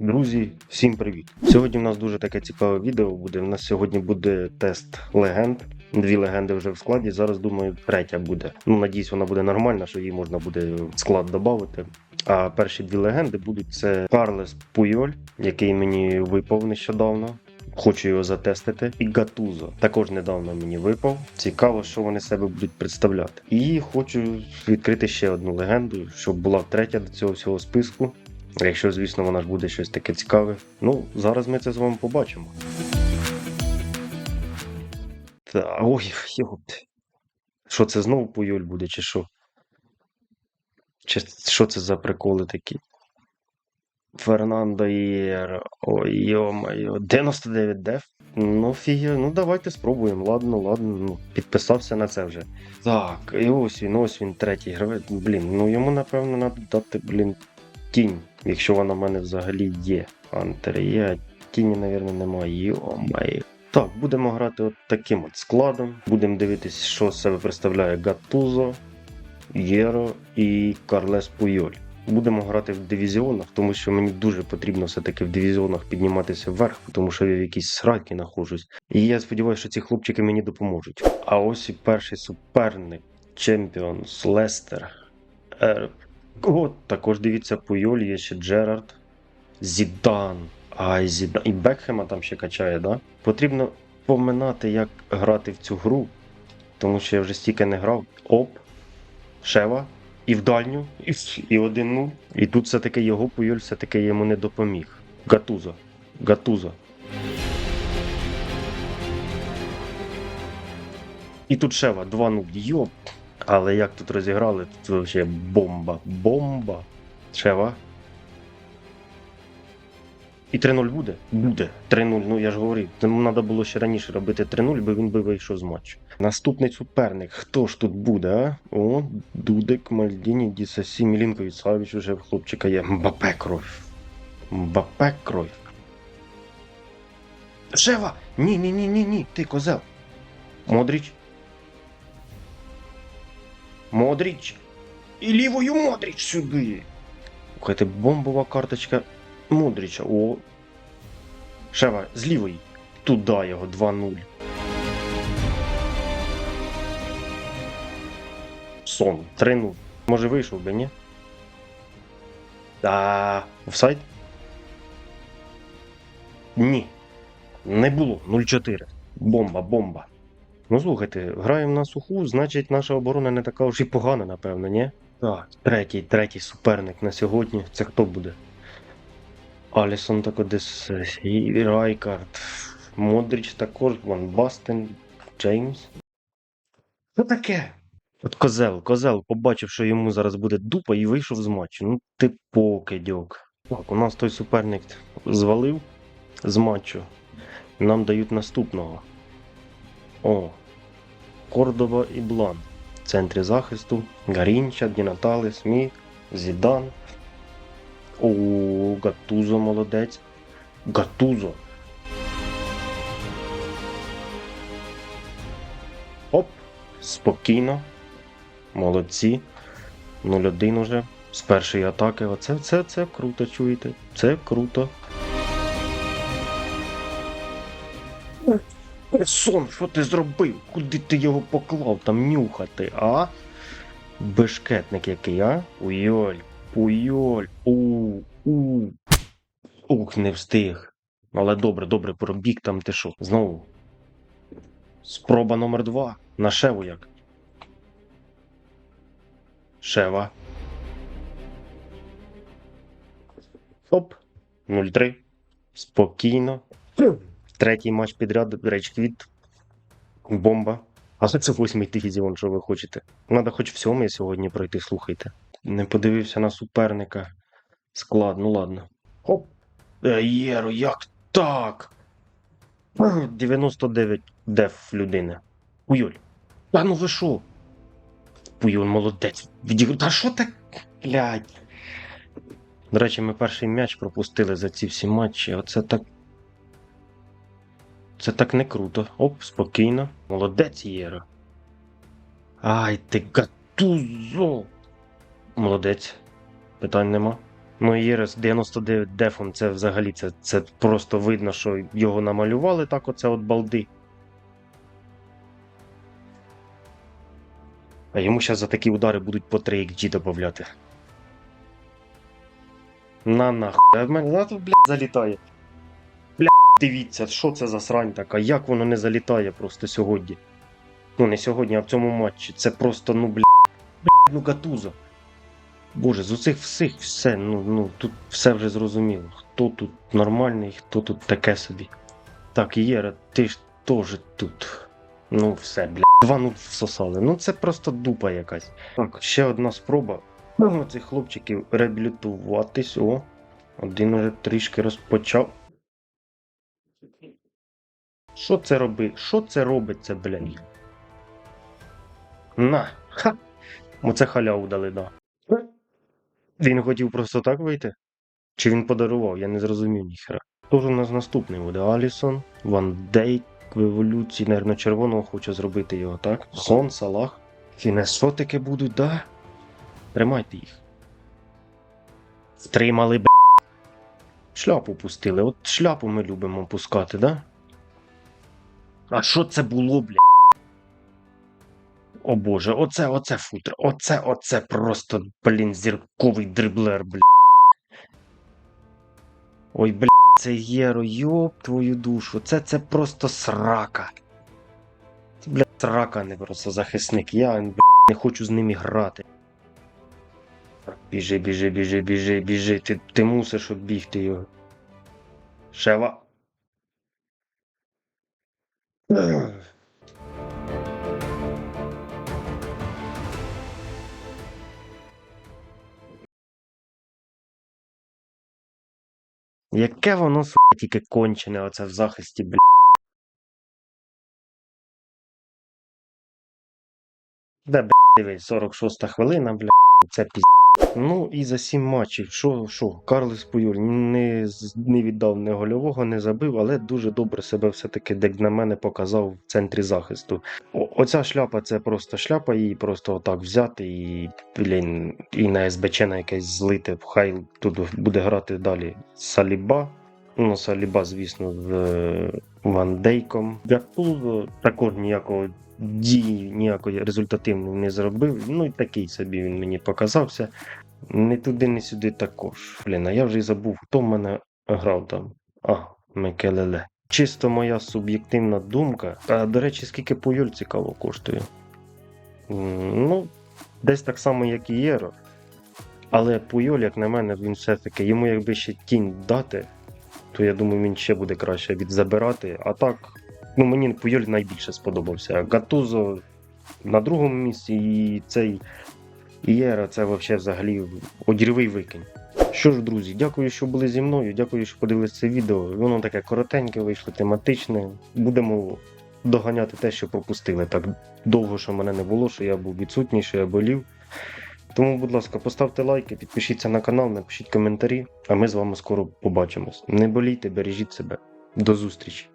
Друзі, всім привіт! Сьогодні в нас дуже таке цікаве відео буде. У нас сьогодні буде тест легенд. Дві легенди вже в складі. Зараз думаю, третя буде. Ну, надіюсь, вона буде нормальна, що її можна буде в склад додати. А перші дві легенди будуть це Карлес Пуйоль, який мені випав нещодавно. Хочу його затестити. І Гатузо також недавно мені випав. Цікаво, що вони себе будуть представляти. І хочу відкрити ще одну легенду, щоб була третя до цього всього списку. Якщо, звісно, вона ж буде щось таке цікаве. Ну, зараз ми це з вами побачимо. Та, ой, йопт. Що це знову Пуйоль буде, чи що? Чи що це за приколи такі? Фернандо Ієр. Ой, йо-моє. 99 деф. Ну, фігі, ну давайте спробуємо. Ладно, ладно. Ну, підписався на це вже. Так, і ось він, ось він, третій гравець. Блін, ну йому, напевно, треба дати, блін, тінь, якщо вона в мене взагалі є. Антер є, тіні, мабуть, немає. Йо-моє. Так, будемо грати от таким от складом. Будемо дивитись, що з себе представляє Гатузо, Єро і Карлес Пуйоль. Будемо грати в дивізіонах, тому що мені дуже потрібно все-таки в дивізіонах підніматися вверх, тому що я в якійсь сраці нахожусь. І я сподіваюся, що ці хлопчики мені допоможуть. А ось і перший суперник Чемпіонс Лестер. От також дивіться Пуйоль, є ще Джерард, Зідан. Ай, Зідан. І Бекхема там ще качає, да? Потрібно поминати, як грати в цю гру, тому що я вже стільки не грав. Оп, Шева, і в дальню, і, і один ну. І тут все-таки його Пуйоль все-таки йому не допоміг. Гатузо. Гатузо. І тут Шева 2-0. Йоп. Але як тут розіграли, тут взагалі бомба. Бомба. Шева. І 3-0 буде? Буде. 3-0. Ну я ж говорив. Тому треба було ще раніше робити 3-0, бо він би вийшов з матчу. Наступний суперник. Хто ж тут буде, а? О, Дудик, Мальдіні, Дісасі, Мілінкович, Савіч уже в хлопчика є. Мбапе кров. Мбапе кров. Шева! Ні, ні, ні, ні, ні, ти козел. Модріч. Модріч. І лівою Модріч сюди. Слухайте, бомбова карточка Модріча. О. Шева, з лівої. Туда його 2-0. Сон. 3-0. Може вийшов би, ні? А, офсайд? Ні. Не було. 0-4. Бомба, бомба. Ну слухайте, граємо на суху, значить наша оборона не така вже й погана, напевно, ні? Так, третій, третій суперник на сьогодні. Це хто буде? Алісон тако десь і Райкард. Модріч також, Ван Бастен, Джеймс. Що таке? От козел, козел побачив, що йому зараз буде дупа і вийшов з матчу. Ну ти покидьок. Так, у нас той суперник звалив з матчу. Нам дають наступного. О. Кордова і Блан. В центрі захисту. Гарінча, Дінатали, Сміт, Зідан. О, Гатузо молодець. Гатузо. Оп. Спокійно. Молодці. 0-1 уже. З першої атаки. Оце це, це круто, чуєте? Це круто. Сон, що ти зробив? Куди ти його поклав там нюхати, а? Бешкетник який, а? Уйоль, уйоль, у, у. Ух, не встиг. Але добре, добре, пробіг там ти що. Знову. Спроба номер два. На шеву як. Шева. Оп. 0-3. Спокійно. Третій матч підряд Речквіт. Бомба. А це восьмий дивізіон, що ви хочете. Надо хоч в сьомий сьогодні пройти, слухайте. Не подивився на суперника. Склад, ну ладно. Хоп. Е, Єро, як так? 99 деф людини. Пуйоль. Та ну ви що? Пуйоль молодець. Відігр... Та що так? Блядь. До речі, ми перший м'яч пропустили за ці всі матчі. Оце так. Це так не круто. Оп, спокійно. Молодець Єро. Ай, ти гатузо. Молодець. Питань нема. Ну, Єрес 99 дефом, це взагалі це, це просто видно, що його намалювали так, оце от балди. А йому зараз за такі удари будуть по 3 XG додавати. На нахуй. А в мене блядь, залітає. Дивіться, що це за срань така, як воно не залітає просто сьогодні. Ну, не сьогодні, а в цьому матчі. Це просто, ну, блядь, блядь, ну гатузо. Боже, з усіх всіх все, ну, ну, тут все вже зрозуміло. Хто тут нормальний, хто тут таке собі. Так, Єра, ти ж теж тут. Ну, все, блядь. Два ну всосали. Ну це просто дупа якась. Так, ще одна спроба. Ну, цих хлопчиків реабілітуватись. О, один уже трішки розпочав. Що це робить? Що це робиться, блядь? На! Ха! Оце халяву дали, да. Він хотів просто так вийти? Чи він подарував? Я не зрозумів ніхера. Тож у нас наступний буде Алісон, Ван Дейк в еволюції, наверно, червоного хочу зробити його, так? Сон, Салах. Фінесотики будуть, да? Тримайте їх. Втримали, б. Шляпу пустили. От шляпу ми любимо пускати, да? А що це було, бля? О боже, оце, оце футро. Оце, оце просто, блін, зірковий дриблер, бля. Ой, бля, це Єро, йоп твою душу. Це, це просто срака. Це, бля, срака, не просто захисник. Я, бля, не хочу з ними грати. Біжи, біжи, біжи, біжи, біжи. Ти, ти мусиш оббігти його. Шева. Яке воно сука, тільки кончене оце в захисті, бля. Де, бля, дивись, 46 хвилина, бля, це піз... Ну і за сім матчів. Що, що, Карлес Пуюль не, не віддав ні гольового, не забив, але дуже добре себе все-таки, як на мене, показав в центрі захисту. О, оця шляпа це просто шляпа, її просто отак взяти і, блін, і на СБЧ на якесь злити. Хай тут буде грати далі Саліба. Ну, Саліба, звісно, з е, Ван Дейком. Гатузо також ніякого дії ніякої результативної не зробив. Ну і такий собі він мені показався. Не туди, не сюди також. Блін, а я вже й забув, хто в мене грав там. А, Мекелеле. Чисто моя суб'єктивна думка. А до речі, скільки Пуйоль цікаво коштує? Ну, десь так само, як і Єро. Але Пуйоль, як на мене, він все-таки йому якби ще тінь дати, то я думаю, він ще буде краще відзабирати. А так, ну мені Пуйоль найбільше сподобався. Гатузо на другому місці, і цей Єра це взагалі одірвий викинь. Що ж, друзі, дякую, що були зі мною. Дякую, що подивилися це відео. Воно таке коротеньке вийшло, тематичне. Будемо доганяти те, що пропустили. Так довго, що мене не було, що я був відсутній, що я болів. Тому, будь ласка, поставте лайки, підпишіться на канал, напишіть коментарі, а ми з вами скоро побачимось. Не болійте, бережіть себе. До зустрічі!